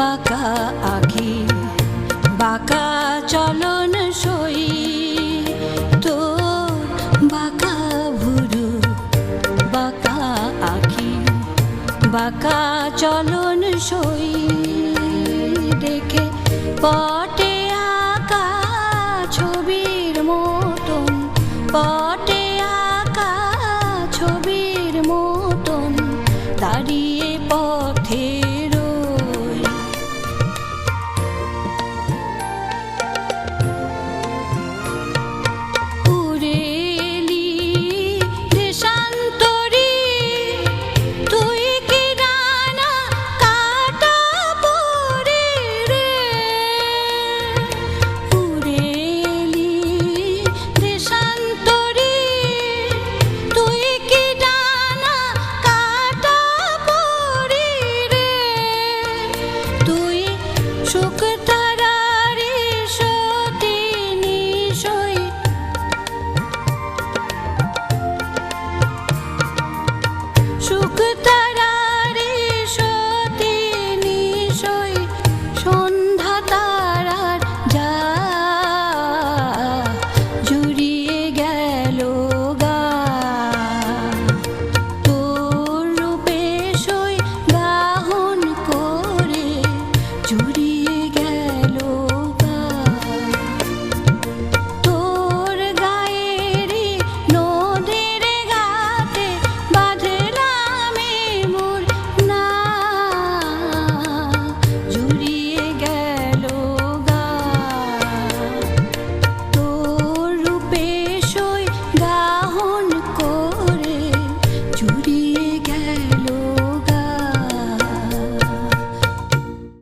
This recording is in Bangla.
বাঁকা আঁকি বাঁকা চলন সই। তোর বাঁকা ভুরু, বাঁকা আঁকি বাঁকা চলন সই। দেখে পটে আঁকা ছবির মতন, পটে আঁকা ছবির মতন, দাঁড়িয়ে